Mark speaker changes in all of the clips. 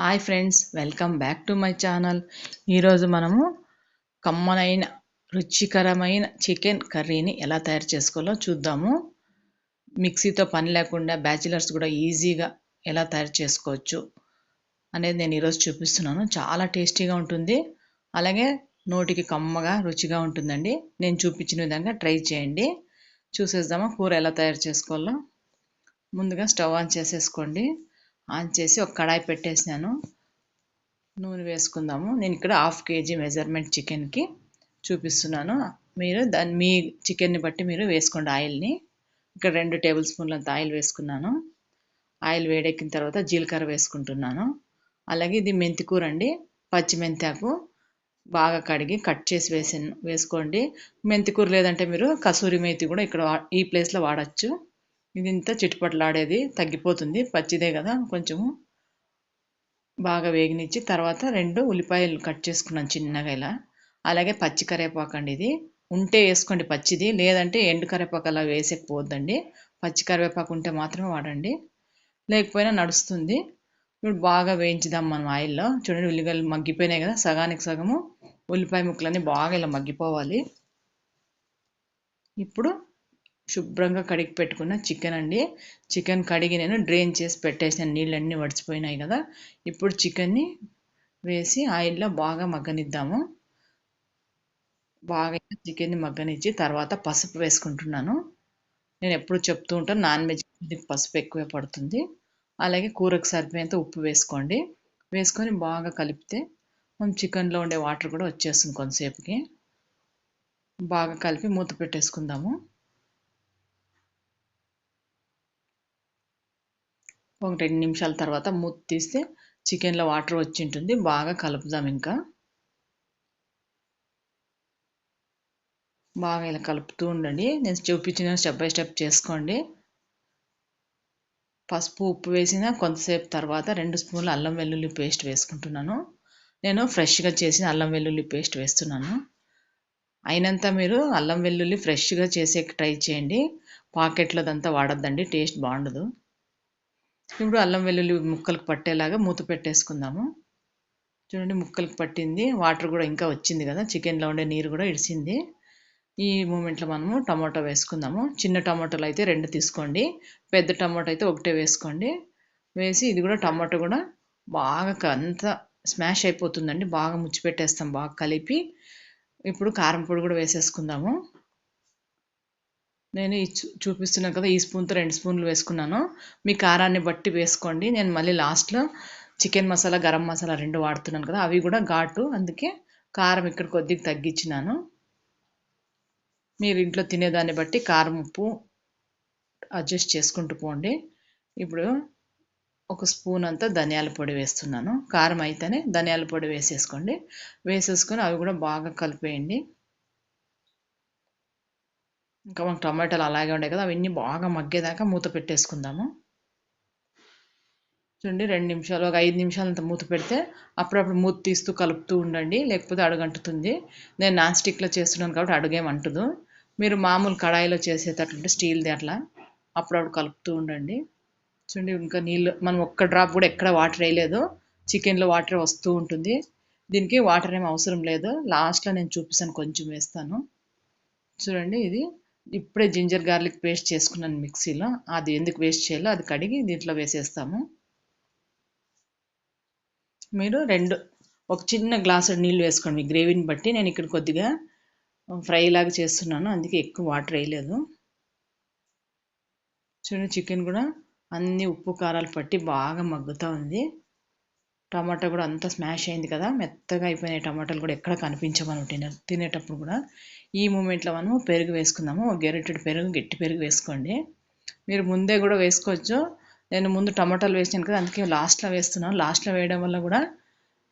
Speaker 1: Hi friends welcome back to my channel ఈరోజు మనము కమ్మనైన రుచికరమైన చికెన్ కర్రీని ఎలా తయారు చేసుకోవాలో చూద్దాము. మిక్సీతో పని లేకుండా బ్యాచిలర్స్ కూడా ఈజీగా ఎలా తయారు చేసుకోవచ్చు అనేది నేను ఈరోజు చూపిస్తున్నాను. చాలా టేస్టీగా ఉంటుంది. అలాగే నోటికి కమ్మగా రుచిగా ఉంటుందండి. నేను చూపించిన విధంగా ట్రై చేయండి. చూసేద్దామా కూర ఎలా తయారు చేసుకోవాలో. ముందుగా స్టవ్ ఆన్ చేసేసుకోండి. ఆన్ చేసి ఒక కడాయి పెట్టేసినాను. నూనె వేసుకుందాము. నేను ఇక్కడ హాఫ్ కేజీ మెజర్మెంట్ చికెన్కి చూపిస్తున్నాను. మీరు దాన్ని మీ చికెన్ని బట్టి మీరు వేసుకోండి ఆయిల్ని. ఇక్కడ రెండు టేబుల్ స్పూన్లంత ఆయిల్ వేసుకున్నాను. ఆయిల్ వేడెక్కిన తర్వాత జీలకర్ర వేసుకుంటున్నాను. అలాగే ఇది మెంతికూర అండి. పచ్చి మెంతాకు బాగా కడిగి కట్ చేసి వేసి వేసుకోండి. మెంతికూర లేదంటే మీరు కసూరి మేతి కూడా ఇక్కడ ఈ ప్లేస్లో వాడచ్చు. ఇది ఇంత చిట్టుపట్లాడేది తగ్గిపోతుంది. పచ్చిదే కదా కొంచెము బాగా వేగనిచ్చి తర్వాత రెండు ఉల్లిపాయలు కట్ చేసుకున్నాను చిన్నగా ఇలా. అలాగే పచ్చి కరివేపాకు అండి ఇది. ఉంటే వేసుకోండి పచ్చిది లేదంటే ఎండు కరివేపాకు అలా వేసేకపోవద్దండి పచ్చి కరివేపాకు ఉంటే మాత్రమే వాడండి. లేకపోయినా నడుస్తుంది. ఇప్పుడు బాగా వేయించుదాం మనం ఆయిల్లో. చూడండి ఉల్లిగలు మగ్గిపోయినాయి కదా సగానికి సగము ఉల్లిపాయ ముక్కలన్నీ బాగా ఇలా మగ్గిపోవాలి. ఇప్పుడు శుభ్రంగా కడిగి పెట్టుకున్న చికెన్ అండి. చికెన్ కడిగి నేను డ్రైన్ చేసి పెట్టేసిన నీళ్ళన్నీ వడిచిపోయినాయి కదా. ఇప్పుడు చికెన్ని వేసి ఆయిల్లో బాగా మగ్గనిద్దాము. బాగా చికెన్ని మగ్గనిచ్చి తర్వాత పసుపు వేసుకుంటున్నాను. నేను ఎప్పుడు చెప్తూ ఉంటాను నాన్ వెజ్ పసుపు ఎక్కువే పడుతుంది. అలాగే కూరకు సరిపోయేంత ఉప్పు వేసుకోండి. వేసుకొని బాగా కలిపితే మనం చికెన్లో ఉండే వాటర్ కూడా వచ్చేస్తుంది కొంతసేపుకి. బాగా కలిపి మూత పెట్టేసుకుందాము. ఒక రెండు నిమిషాల తర్వాత మూత తీస్తే చికెన్లో వాటర్ వచ్చి ఉంటుంది. బాగా కలుపుదాం ఇంకా. బాగా ఇలా కలుపుతూ ఉండండి. నేను చూపించిన స్టెప్ బై స్టెప్ చేసుకోండి. పసుపు ఉప్పు వేసిన కొంతసేపు తర్వాత రెండు స్పూన్లు అల్లం వెల్లుల్లి పేస్ట్ వేసుకుంటున్నాను. నేను ఫ్రెష్గా చేసిన అల్లం వెల్లుల్లి పేస్ట్ వేస్తున్నాను. అయినంత మీరు అల్లం వెల్లుల్లి ఫ్రెష్గా చేసే ట్రై చేయండి. పాకెట్లోదంతా వాడద్దండి. టేస్ట్ బాగుండదు. ఇప్పుడు అల్లం వెల్లుల్లి ముక్కలకు పట్టేలాగా మూత పెట్టేసుకుందాము. చూడండి ముక్కలకు పట్టింది. వాటర్ కూడా ఇంకా వచ్చింది కదా. చికెన్లో ఉండే నీరు కూడా ఇడిచింది ఈ మూమెంట్లో మనము టమాటో వేసుకుందాము. చిన్న టమాటోలు అయితే రెండు తీసుకోండి. పెద్ద టమాటో అయితే ఒకటే వేసుకోండి. వేసి ఇది కూడా టమాటో కూడా బాగా అంతా స్మాష్ అయిపోతుందండి. బాగా ముచ్చిపెట్టేస్తాం బాగా కలిపి. ఇప్పుడు కారం పొడి కూడా వేసేసుకుందాము. నేను ఈ చూపిస్తున్నాను కదా ఈ స్పూన్తో రెండు స్పూన్లు వేసుకున్నాను. మీ కారాన్ని బట్టి వేసుకోండి. నేను మళ్ళీ లాస్ట్లో చికెన్ మసాలా గరం మసాలా రెండు వాడుతున్నాను కదా అవి కూడా ఘాటు. అందుకే కారం ఇక్కడ కొద్దిగా తగ్గించినాను. మీరు ఇంట్లో తినేదాన్ని బట్టి కారం ఉప్పు అడ్జస్ట్ చేసుకుంటూ పోండి. ఇప్పుడు ఒక స్పూన్ అంతా ధనియాల పొడి వేస్తున్నాను. కారం అయితేనే ధనియాల పొడి వేసేసుకోండి. వేసేసుకొని అవి కూడా బాగా కలిపేయండి. ఇంకా మనకు టమాటాలు అలాగే ఉండే కదా అవన్నీ బాగా మగ్గేదాకా మూత పెట్టేసుకుందాము. చూడండి రెండు నిమిషాలు ఒక ఐదు నిమిషాలు అంత మూత పెడితే అప్పుడప్పుడు మూత తీస్తూ కలుపుతూ ఉండండి లేకపోతే అడుగంటుతుంది. నేను నాన్ స్టిక్లో చేస్తున్నాను కాబట్టి అడుగేమంటదు మీరు మామూలు కడాయిలో చేసేటట్టుంటే స్టీల్ది అట్లా అప్పుడప్పుడు కలుపుతూ ఉండండి. చూడండి ఇంకా నీళ్ళు మనం ఒక్క డ్రాప్ కూడా ఎక్కడ వాటర్ వేయలేదు. చికెన్లో వాటర్ వస్తూ ఉంటుంది. దీనికి వాటర్ ఏం అవసరం లేదు. లాస్ట్లో నేను చూపిస్తాను కొంచెం వేస్తాను. చూడండి ఇది ఇప్పుడే జింజర్ గార్లిక్ పేస్ట్ చేసుకున్నాను మిక్సీలో. అది ఎందుకు వేస్ట్ చేయాలో అది కడిగి దీంట్లో వేసేస్తాము. మీరు రెండు ఒక చిన్న గ్లాసు నీళ్ళు వేసుకోండి గ్రేవీని బట్టి. నేను ఇక్కడ కొద్దిగా ఫ్రై లాగా చేస్తున్నాను అందుకే ఎక్కువ వాటర్ వేయలేదు. చూడండి చికెన్ కూడా అన్ని ఉప్పు కారాలు పట్టి బాగా మగ్గుతూ ఉంది. టమాటా కూడా అంతా స్మాష్ అయింది కదా మెత్తగా అయిపోయినాయి టమాటాలు కూడా ఎక్కడ కనిపించమని తినే తినేటప్పుడు కూడా. ఈ మూమెంట్లో మనము పెరుగు వేసుకుందాము. గెరెటెడ్ పెరుగు గట్టి పెరుగు వేసుకోండి. మీరు ముందే కూడా వేసుకోవచ్చు. నేను ముందు టమాటాలు వేసాను కదా అందుకే లాస్ట్లో వేస్తున్నాను లాస్ట్లో వేయడం వల్ల కూడా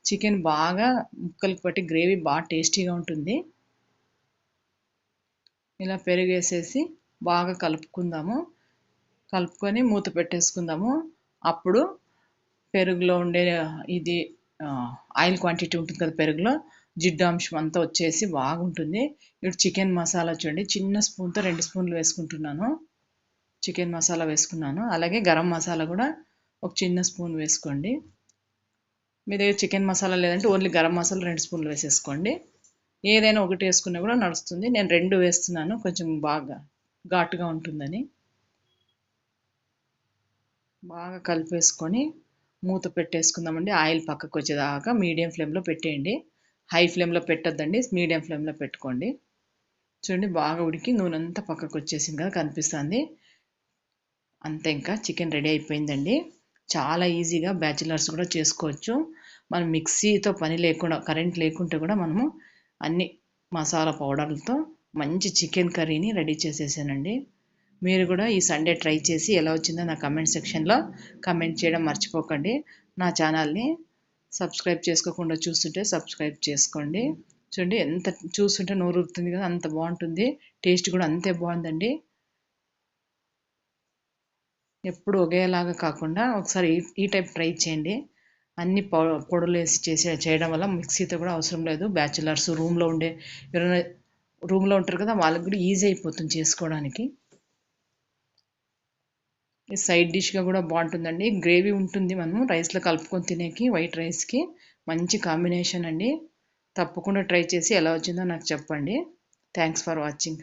Speaker 1: చికెన్ బాగా ముక్కలకు పట్టి గ్రేవీ బాగా టేస్టీగా ఉంటుంది. ఇలా పెరుగు వేసేసి బాగా కలుపుకుందాము. కలుపుకొని మూత పెట్టేసుకుందాము. అప్పుడు పెరుగులో ఉండే ఇది ఆయిల్ క్వాంటిటీ ఉంటుంది కదా పెరుగులో జిడ్డు అంశం అంతా వచ్చేసి బాగుంటుంది. ఇప్పుడు చికెన్ మసాలా చూడండి చిన్న స్పూన్తో రెండు స్పూన్లు వేసుకుంటున్నాను. చికెన్ మసాలా వేసుకున్నాను. అలాగే గరం మసాలా కూడా ఒక చిన్న స్పూన్ వేసుకోండి. మీ దగ్గర చికెన్ మసాలా లేదంటే ఓన్లీ గరం మసాలా రెండు స్పూన్లు వేసేసుకోండి. ఏదైనా ఒకటి వేసుకున్నా కూడా నడుస్తుంది. నేను రెండు వేస్తున్నాను కొంచెం బాగా ఘాటుగా ఉంటుందని. బాగా కలిపేసుకొని మూత పెట్టేసుకుందామండి. ఆయిల్ పక్కకు వచ్చేదాకా మీడియం ఫ్లేమ్లో పెట్టేయండి. హై ఫ్లేమ్లో పెట్టొద్దండి. మీడియం ఫ్లేమ్లో పెట్టుకోండి. చూడండి బాగా ఉడికి నూనె అంతా పక్కకు వచ్చేసింది కదా కనిపిస్తుంది. అంతే ఇంకా చికెన్ రెడీ అయిపోయిందండి. చాలా ఈజీగా బ్యాచిలర్స్ కూడా చేసుకోవచ్చు. మనం మిక్సీతో పని లేకుండా కరెంట్ లేకుంటే కూడా మనము అన్ని మసాలా పౌడర్లతో మంచి చికెన్ కర్రీని రెడీ చేసేసానండి. మీరు కూడా ఈ సండే ట్రై చేసి ఎలా వచ్చిందో నా కమెంట్ సెక్షన్లో కమెంట్ చేయడం మర్చిపోకండి. నా ఛానల్ని సబ్స్క్రైబ్ చేసుకోకుండా చూస్తుంటే సబ్స్క్రైబ్ చేసుకోండి. చూడండి ఎంత చూస్తుంటే నోరు ఊరుతుంది కదా అంత బాగుంటుంది. టేస్ట్ కూడా అంతే బాగుందండి. ఎప్పుడు ఒకేలాగా కాకుండా ఒకసారి ఈ టైప్ ట్రై చేయండి. అన్ని పొ పొడులు వేసి చేయడం వల్ల మిక్సీతో కూడా అవసరం లేదు. బ్యాచులర్స్ రూమ్లో ఉండే ఎవరైనా రూమ్లో ఉంటారు కదా వాళ్ళకి కూడా ఈజీ అయిపోతుంది చేసుకోవడానికి. సైడ్ డిష్గా కూడా బాగుంటుందండి. గ్రేవీ ఉంటుంది మనం రైస్లో కలుపుకొని తినేకి వైట్ రైస్కి. మంచి కాంబినేషన్ అండి. తప్పకుండా ట్రై చేసి ఎలా వచ్చిందో నాకు చెప్పండి. Thanks for watching.